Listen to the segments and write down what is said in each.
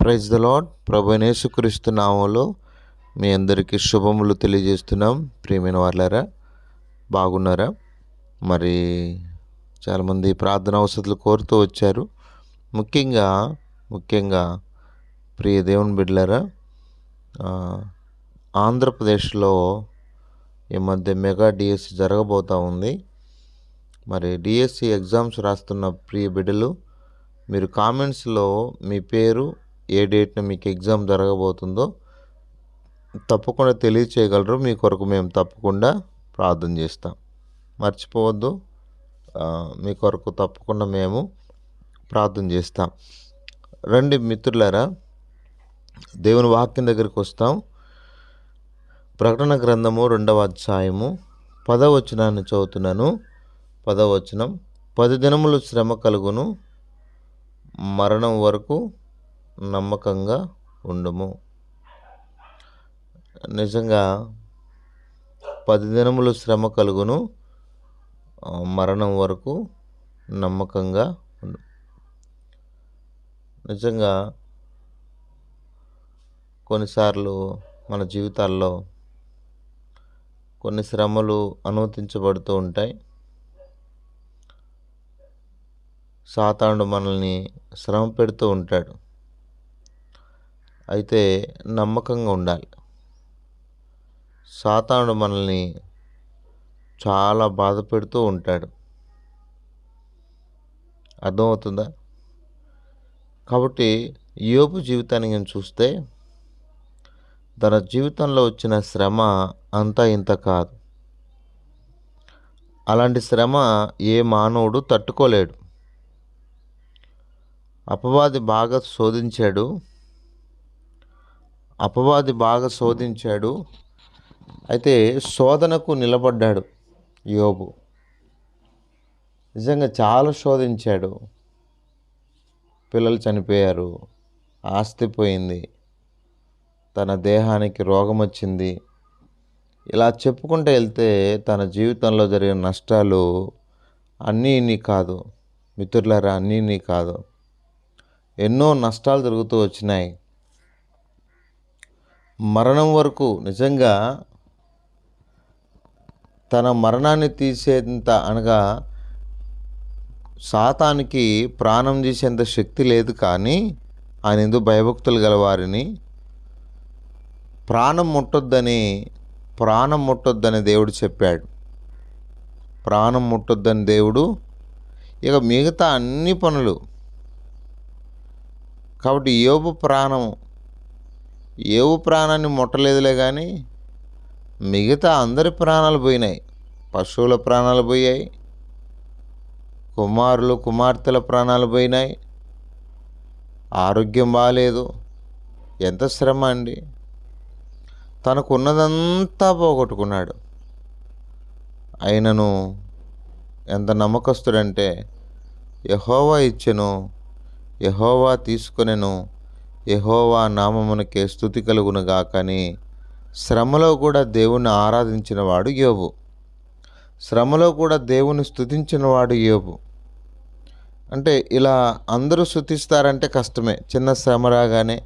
Praise the lord ప్రభు నేసుక్రీస్తు నామంలో మీ అందరికీ శుభములు తెలియజేస్తున్నాం. ప్రియమైన వాళ్ళారా బాగున్నారా? మరి చాలామంది ప్రార్థన అవసరాలు కోరుతూ వచ్చారు. ముఖ్యంగా ముఖ్యంగా ప్రియ దేవుని బిడ్డలారా ఆంధ్రప్రదేశ్లో ఈ మధ్య మెగా డిఎస్సి జరగబోతూ ఉంది. మరి డిఎస్సి ఎగ్జామ్స్ రాస్తున్న ప్రియ బిడ్డలు మీరు కామెంట్స్లో మీ పేరు ఏ డేట్న మీకు ఎగ్జామ్ జరగబోతుందో తప్పకుండా తెలియచేయగలరు. మీ కొరకు మేము తప్పకుండా ప్రార్థన చేస్తాం. మర్చిపోవద్దు. మీ కొరకు తప్పకుండా మేము ప్రార్థన చేస్తాం. రండి మిత్రులారా దేవుని వాక్యం దగ్గరికి వస్తాం. ప్రకటన గ్రంథము రెండవ అధ్యాయము పదవచనాన్ని చదువుతున్నాను. పదవచనం పది దినములు శ్రమ కలుగును మరణం వరకు నమ్మకంగా ఉండుము. నిజంగా పది దినములు శ్రమ కలుగును మరణం వరకు నమ్మకంగా ఉండు. నిజంగా కొన్నిసార్లు మన జీవితాల్లో కొన్ని శ్రమలు అనుమతించబడుతూ ఉంటాయి. సాతానుడు మనల్ని శ్రమ పెడుతూ ఉంటాడు. అయితే నమ్మకంగా ఉండాలి. సాతానుడు మనల్ని చాలా బాధ పెడుతూ ఉంటాడు. అర్థమవుతుందా? కాబట్టి యోపు జీవితాన్ని నేను చూస్తే తన జీవితంలో వచ్చిన శ్రమ అంతా ఇంత కాదు. అలాంటి శ్రమ ఏ మానవుడు తట్టుకోలేడు. అపవాది బాగా శోధించాడు. అపవాది బాగా శోధించాడు. అయితే శోధనకు నిలబడ్డాడు యోబు. నిజంగా చాలా శోధించాడు. పిల్లలు చనిపోయారు. ఆస్తి పోయింది. తన దేహానికి రోగం వచ్చింది. ఇలా చెప్పుకుంటూ వెళ్తే తన జీవితంలో జరిగిన నష్టాలు అన్నీ నీ కాదు. మిత్రులారా అన్నీ నీ కాదు. ఎన్నో నష్టాలు జరుగుతూ వచ్చినాయి. మరణం వరకు నిజంగా తన మరణాన్ని తీసేంత అనగా సాతానికి ప్రాణం తీసేంత శక్తి లేదు కానీ ఆయన ఎందుకు భయభక్తులు గలవారిని ప్రాణం ముట్టొద్దని ప్రాణం ముట్టొద్దని దేవుడు చెప్పాడు. ప్రాణం ముట్టొద్దని దేవుడు ఇక మిగతా అన్ని పనులు కాబట్టి యోబు ప్రాణం ఏవు ప్రాణాన్ని ముట్టలేదులే కానీ మిగతా అందరి ప్రాణాలు పోయినాయి. పశువుల ప్రాణాలు పోయాయి. కుమారులు కుమార్తెల ప్రాణాలు పోయినాయి. ఆరోగ్యం బాగాలేదు ఎంత శ్రమ అండి. తనకున్నదంతా పోగొట్టుకున్నాడు. అయినను ఎంత నమ్మకస్తుడంటే యహోవా ఇచ్చెను యహోవా తీసుకునేను యహోవా నామమునకే స్థుతి కలుగునుగా కానీ శ్రమలో కూడా దేవుణ్ణి ఆరాధించినవాడు యోబు. శ్రమలో కూడా దేవుని స్థుతించినవాడు యోబు. అంటే ఇలా అందరూ స్థుతిస్తారంటే కష్టమే. చిన్న శ్రమ రాగానే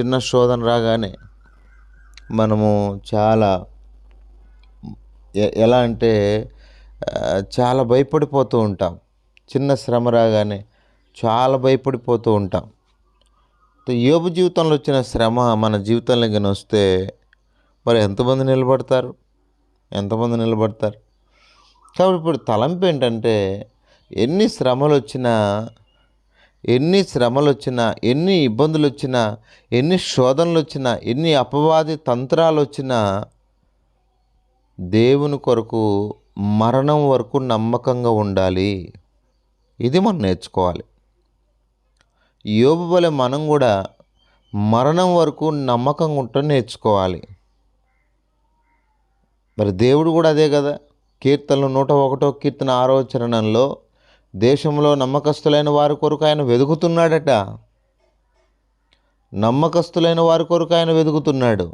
చిన్న శోధన రాగానే మనము చాలా ఎలా అంటే చాలా భయపడిపోతూ ఉంటాం. చిన్న శ్రమ రాగానే చాలా భయపడిపోతూ ఉంటాం. యోబు జీవితంలో వచ్చిన శ్రమ మన జీవితంలో కానీ వస్తే మరి ఎంతమంది నిలబడతారు? ఎంతమంది నిలబడతారు? కాబట్టి ఇప్పుడు తలంపు ఏంటంటే ఎన్ని శ్రమలు వచ్చినా ఎన్ని శ్రమలు వచ్చినా ఎన్ని ఇబ్బందులు వచ్చినా ఎన్ని శోధనలు వచ్చినా ఎన్ని అపవాది తంత్రాలు వచ్చినా దేవుని కొరకు మరణం వరకు నమ్మకంగా ఉండాలి. ఇది మనం నేర్చుకోవాలి. యోబు వలె మనం కూడా మరణం వరకు నమ్మకంగా ఉంటూ నేర్చుకోవాలి. మరి దేవుడు కూడా అదే కదా. కీర్తనలు నూట ఒకటో కీర్తన ఆరో చరణంలో దేశంలో నమ్మకస్తులైన వారి కొరకు ఆయన వెతుకుతున్నాడట నమ్మకస్తులైన వారి కొరకు ఆయన వెతుకుతున్నాడు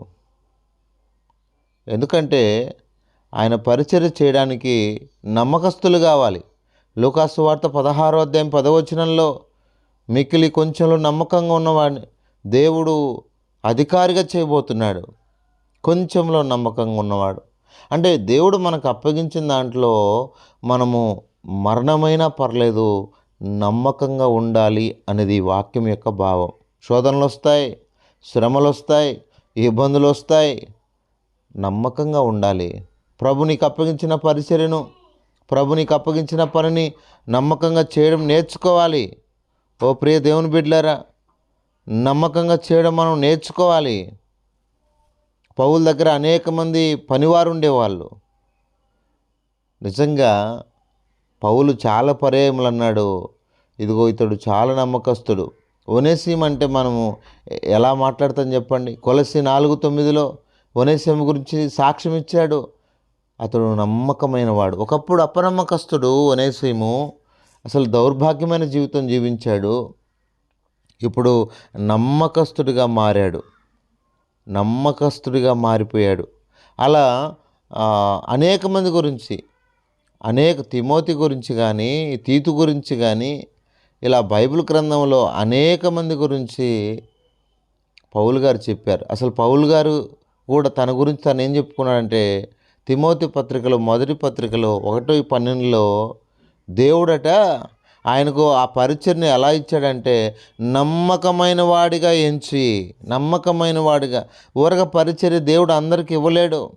ఎందుకంటే ఆయన పరిచర్య చేయడానికి నమ్మకస్తులు కావాలి. లోకాసు వార్త పదహారో అధ్యాయం పదవచనంలో మిక్కిలి కొంచెంలో నమ్మకంగా ఉన్నవాడిని దేవుడు అధికారిగా చేయబోతున్నాడు. కొంచెంలో నమ్మకంగా ఉన్నవాడు. అంటే దేవుడు మనకు అప్పగించిన దాంట్లో మనము మరణమైనా పర్లేదు నమ్మకంగా ఉండాలి అనేది వాక్యం యొక్క భావం. శోధనలు వస్తాయి శ్రమలు వస్తాయి ఇబ్బందులు వస్తాయి. నమ్మకంగా ఉండాలి. ప్రభు నీకు అప్పగించిన పరిచర్యను ప్రభు నీకు అప్పగించిన పనిని నమ్మకంగా చేయడం నేర్చుకోవాలి. ఓ ప్రియ దేవుని బిడ్డలారా నమ్మకంగా చేయడం మనం నేర్చుకోవాలి. పౌల దగ్గర అనేక మంది పనివారు ఉండేవాళ్ళు. నిజంగా పౌలు చాలా పర్యాయములు అన్నాడు. ఇదిగో ఇతడు చాలా నమ్మకస్తుడు. ఒనేసిం అంటే మనము ఎలా మాట్లాడతాం చెప్పండి? కొలసి నాలుగు తొమ్మిదిలో ఒనేసిం గురించి సాక్ష్యం ఇచ్చాడు. అతడు నమ్మకమైన వాడు. ఒకప్పుడు అపనమ్మకస్తుడు ఒనేసిము. అసలు దౌర్భాగ్యమైన జీవితం జీవించాడు. ఇప్పుడు నమ్మకస్తుడిగా మారాడు. నమ్మకస్తుడిగా మారిపోయాడు. అలా అనేక మంది గురించి అనేక తిమోతి గురించి కానీ తీతు గురించి కానీ ఇలా బైబిల్ గ్రంథంలో అనేక మంది గురించి పౌలు గారు చెప్పారు. అసలు పౌలు గారు కూడా తన గురించి తను ఏం చెప్పుకున్నాడంటే తిమోతి పత్రికలో మొదటి పత్రికలో ఒకటో పన్నెండులో దేవుడట ఆయనకు ఆ పరిచయని ఎలా ఇచ్చాడంటే నమ్మకమైన వాడిగా ఎంచి నమ్మకమైన వాడిగా. ఊరగా పరిచర్య దేవుడు అందరికి ఇవ్వలేడు.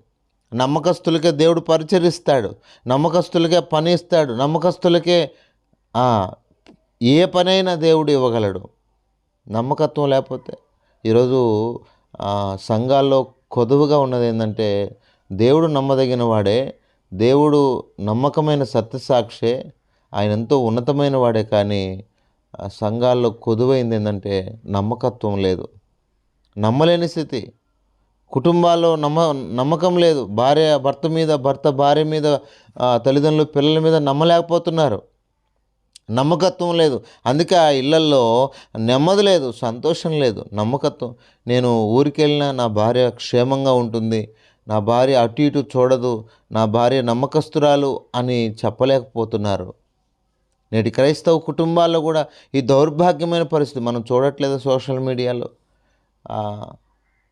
నమ్మకస్తులకే దేవుడు పరిచరిస్తాడు. నమ్మకస్తులకే పని ఇస్తాడు. నమ్మకస్తులకే ఏ పనైనా దేవుడు ఇవ్వగలడు. నమ్మకత్వం లేకపోతే. ఈరోజు సంఘాల్లో కొదువుగా ఉన్నది ఏంటంటే దేవుడు నమ్మదగిన వాడే. దేవుడు నమ్మకమైన సత్యసాక్షే ఆయన ఎంతో ఉన్నతమైన వాడే కానీ సంఘాల్లో కొదువైంది ఏంటంటే నమ్మకత్వం లేదు. నమ్మలేని స్థితి. కుటుంబాల్లో నమ్మ నమ్మకం లేదు. భార్య భర్త మీద భర్త భార్య మీద తల్లిదండ్రులు పిల్లల మీద నమ్మలేకపోతున్నారు. నమ్మకత్వం లేదు. అందుకే ఆ ఇళ్ళల్లో నెమ్మది లేదు సంతోషం లేదు నమ్మకత్వం. నేను ఊరికెళ్ళినా నా భార్య క్షేమంగా ఉంటుంది. నా భార్య అటు ఇటు చూడదు నా భార్య నమ్మకస్తురాలు అని చెప్పలేకపోతున్నారు. నేటి క్రైస్తవ కుటుంబాల్లో కూడా ఈ దౌర్భాగ్యమైన పరిస్థితి మనం చూడట్లేదు సోషల్ మీడియాలో.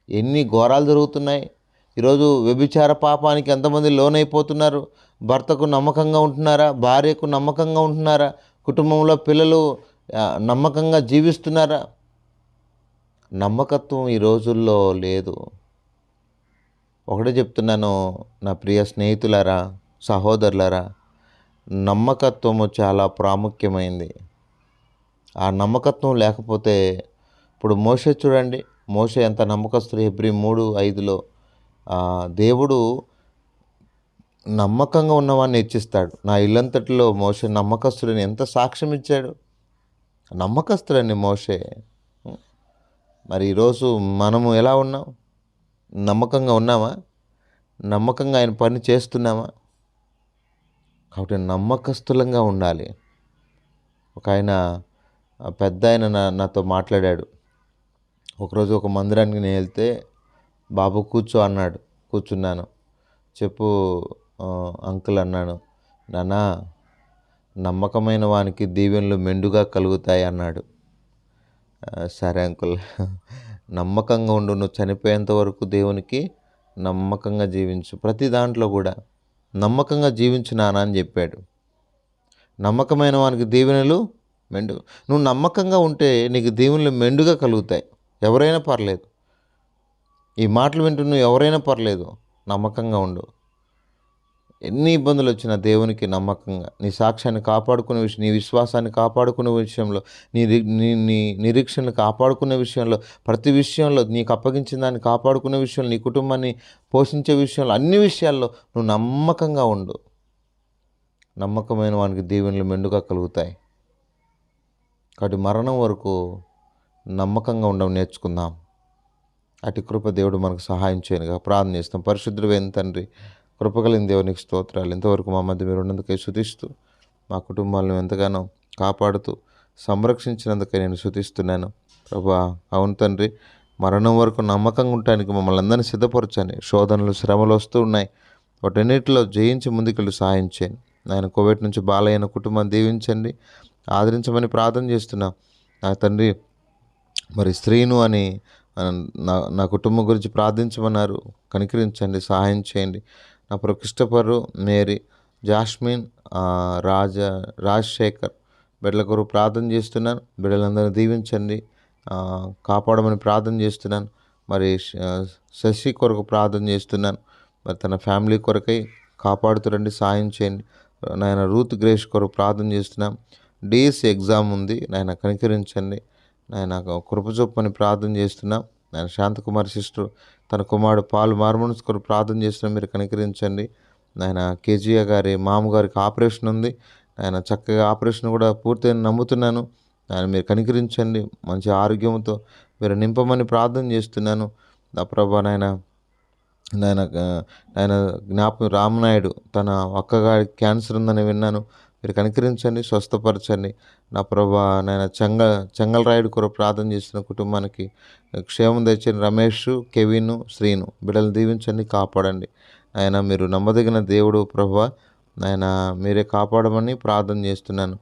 ఎన్ని ఘోరాలు జరుగుతున్నాయి. ఈరోజు వ్యభిచార పాపానికి ఎంతమంది లోనైపోతున్నారు. భర్తకు నమ్మకంగా ఉంటున్నారా? భార్యకు నమ్మకంగా ఉంటున్నారా? కుటుంబంలో పిల్లలు నమ్మకంగా జీవిస్తున్నారా? నమ్మకత్వం ఈ రోజుల్లో లేదు. ఒకటే చెప్తున్నాను నా ప్రియ స్నేహితులారా సహోదరులారా నమ్మకత్వము చాలా ప్రాముఖ్యమైంది. ఆ నమ్మకత్వం లేకపోతే ఇప్పుడు మోసే చూడండి మోసే ఎంత నమ్మకస్తుడు ఎబ్రి మూడు ఐదులో దేవుడు నమ్మకంగా ఉన్నవాడిని హెచ్చిస్తాడు. నా ఇల్లంతటిలో మోసే నమ్మకస్తుడని ఎంత సాక్ష్యం ఇచ్చాడు? నమ్మకస్తుడని మోసే మరి ఈరోజు మనము ఎలా ఉన్నాం? నమ్మకంగా ఉన్నామా నమ్మకంగా ఆయన పని చేస్తున్నామా కాబట్టి నమ్మకస్తులంగా ఉండాలి. ఒక ఆయన పెద్ద ఆయన నా నాతో మాట్లాడాడు. ఒకరోజు ఒక మందిరానికి నేను వెళ్తే బాబు కూర్చో అన్నాడు. కూర్చున్నాను. చెప్పు అంకుల్ అన్నాను. నానా నమ్మకమైన వానికి దీవెనలు మెండుగా కలుగుతాయి అన్నాడు. సరే అంకుల్. నమ్మకంగా ఉండు నువ్వు చనిపోయేంత వరకు దేవునికి నమ్మకంగా జీవించు. ప్రతి దాంట్లో కూడా నమ్మకంగా జీవించు నాన్న అని చెప్పాడు. నమ్మకమైన వానికి దీవెనలు మెండు నువ్వు నమ్మకంగా ఉంటే నీకు దీవెనలు మెండుగా కలుగుతాయి. ఎవరైనా పర్లేదు. ఈ మాటలు వింటూ నువ్వు ఎవరైనా పర్లేదు. నమ్మకంగా ఉండు. ఎన్ని ఇబ్బందులు వచ్చినా దేవునికి నమ్మకంగా నీ సాక్ష్యాన్ని కాపాడుకునే విషయం నీ విశ్వాసాన్ని కాపాడుకునే విషయంలో నీ నీ నీ నిరీక్షణను కాపాడుకునే విషయంలో ప్రతి విషయంలో నీకు అప్పగించిన దాన్ని కాపాడుకునే విషయంలో నీ కుటుంబాన్ని పోషించే విషయంలో అన్ని విషయాల్లో నువ్వు నమ్మకంగా ఉండు. నమ్మకమైన వానికి దీవెనలు మెండుగా కలుగుతాయి. కాబట్టి మరణం వరకు నమ్మకంగా ఉండడం నేర్చుకుందాం. అటు కృప దేవుడు మనకు సహాయం చేయనుగా. ప్రార్థన చేస్తాం. పరిశుద్ధుడైన తండ్రి కృపగలిగిన దేవునికి స్తోత్రాలు. ఇంతవరకు మా మధ్య మీరు ఉన్నందుకై శుతిస్తూ మా కుటుంబాలను ఎంతగానో కాపాడుతూ సంరక్షించినందుకై నేను శుతిస్తున్నాను ప్రభా అవును తండ్రి మరణం వరకు నమ్మకంగా ఉండటానికి మమ్మల్ని అందరినీ సిద్ధపరచండి. శోధనలు శ్రమలు వస్తూ ఉన్నాయి. వాటన్నిటిలో జయించి ముందుకెళ్ళి సహాయం చేయండి. నాయన కోవిడ్ నుంచి బాలయ్యన కుటుంబం దీవించండి. ఆదరించమని ప్రార్థన చేస్తున్నా. నా తండ్రి మరి స్త్రీను అని నా నా కుటుంబం గురించి ప్రార్థించమన్నారు. కనికరించండి సహాయం చేయండి. నా ప్రకృష్టపరు మేరీ జాస్మిన్ రాజా రాజశేఖర్ బిడ్డల కొరకు ప్రార్థన చేస్తున్నాను. బిడ్డలందరినీ దీవించండి. కాపాడమని ప్రార్థన చేస్తున్నాను. మరి శశి కొరకు ప్రార్థన చేస్తున్నాను. మరి తన ఫ్యామిలీ కొరకై కాపాడుతురండి సాయం చేయండి. నాయన రూత్ గ్రేష్ కొరకు ప్రార్థన చేస్తున్నాం. డిఎస్సి ఎగ్జామ్ ఉంది. నాయన కనికరించండి. నాయన కృప చొప్పని ప్రార్థన చేస్తున్నాం. నాయన శాంతకుమారి సిస్టర్ తన కుమారుడు పాలు మార్మోన్స్ కొరకు ప్రార్థన చేసిన మీరు కనికరించండి. నాయన కేజీఆర్ గారి మామగారికి ఆపరేషన్ ఉంది. ఆయన చక్కగా ఆపరేషన్ కూడా పూర్తయిన నమ్ముతున్నాను. ఆయన మీరు కనికరించండి. మంచి ఆరోగ్యంతో మీరు నింపమని ప్రార్థన చేస్తున్నాను. నా ప్రభా నాయన నాయన ఆయన జ్ఞాపకం రామనాయుడు తన అక్కగారి క్యాన్సర్ ఉందని విన్నాను. మీరు కనికరించండి స్వస్థపరచండి. నా ప్రభా నాయన చెంగ చెంగలరాయుడు కొర ప్రార్థన చేసిన కుటుంబానికి క్షేమం తెచ్చిన రమేష్ కెవిన్ శ్రీను బిడ్డలు దీవించండి కాపాడండి. ఆయన మీరు నమ్మదగిన దేవుడు ప్రభా నాయన మీరే కాపాడమని ప్రార్థన చేస్తున్నాను.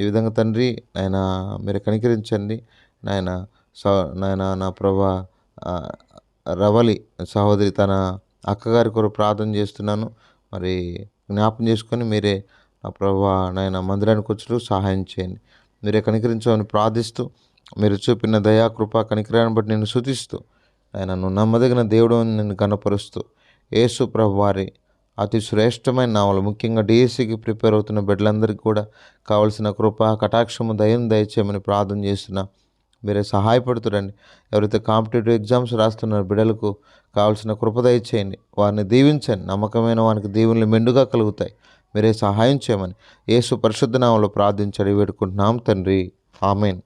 ఈ విధంగా తండ్రి ఆయన మీరు కనికరించండి. నాయన స నాయన నా ప్రభా రవలి సహోదరి తన అక్కగారి కొరకు ప్రార్థన చేస్తున్నాను. మరి జ్ఞాపం చేసుకొని మీరే నా ప్రభా నాయన మందిరానికి వచ్చి సహాయం చేయండి. మీరే కనికరించమని ప్రార్థిస్తూ మీరు చూపిన దయా కృప కనికరాన్ని బట్టి నేను శుతిస్తూ ఆయన నువ్వు నమ్మదగిన దేవుడు అని నేను కనపరుస్తూ యేసు ప్రభు వారి అతి శ్రేష్టమైన నావలు ముఖ్యంగా డిఎస్సికి ప్రిపేర్ అవుతున్న బిడ్డలందరికీ కూడా కావలసిన కృప కటాక్షము దయను దయచేయమని ప్రార్థన చేస్తున్నా. మీరే సహాయపడుతురండి. ఎవరైతే కాంపిటేటివ్ ఎగ్జామ్స్ రాస్తున్నారు బిడ్డలకు కావాల్సిన కృప దయచేయండి. వారిని దీవించండి. నమ్మకమైన వారికి దీవులు మెండుగా కలుగుతాయి. మీరే సహాయం చేయమని. యేసు పరిశుద్ధనామంలో ప్రార్థించడి వేడుకుంటున్నాం తండ్రి. ఆమెన్.